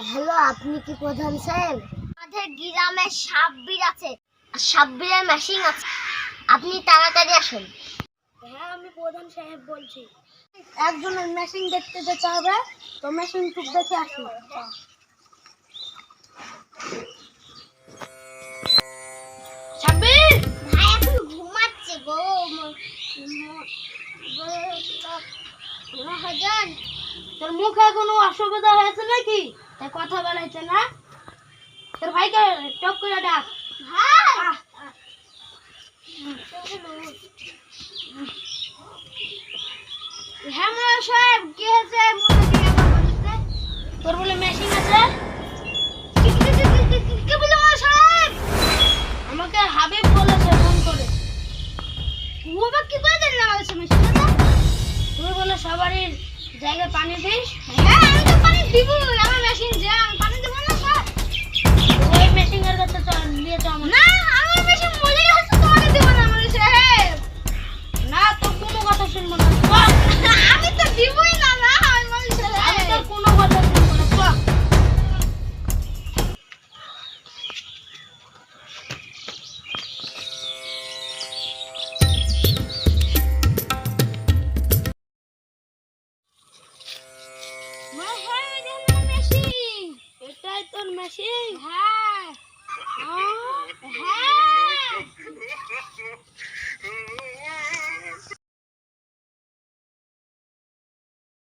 Hello আপনি কি প্রধান সাহেব আমাদের গ্রামে সাব্বির আছে আর সাব্বিরের মেশিন আছে। আপনি তাড়াতাড়ি আসুন। হ্যাঁ আমি প্রধান সাহেব বলছি। একজনের মেশিন দেখতে যেতে হবে তো মেশিন টুক দেখে আসি সাব্বির! ভাই এখন ঘুমাচ্ছে গো। মহাজন তোর মুখে কোনো অসুবিধা হয়েছে নাকি? তাই কথা বলাইছে না? তোর ভাইকে টপ করে ডাক। হ্যাঁ আমাকে হাবিব বলেছে ফোন করে। ও বা কি করে বলে সবারই জায়গায় পানি দিস। হ্যাঁ আমি পানি মেশিন এটাই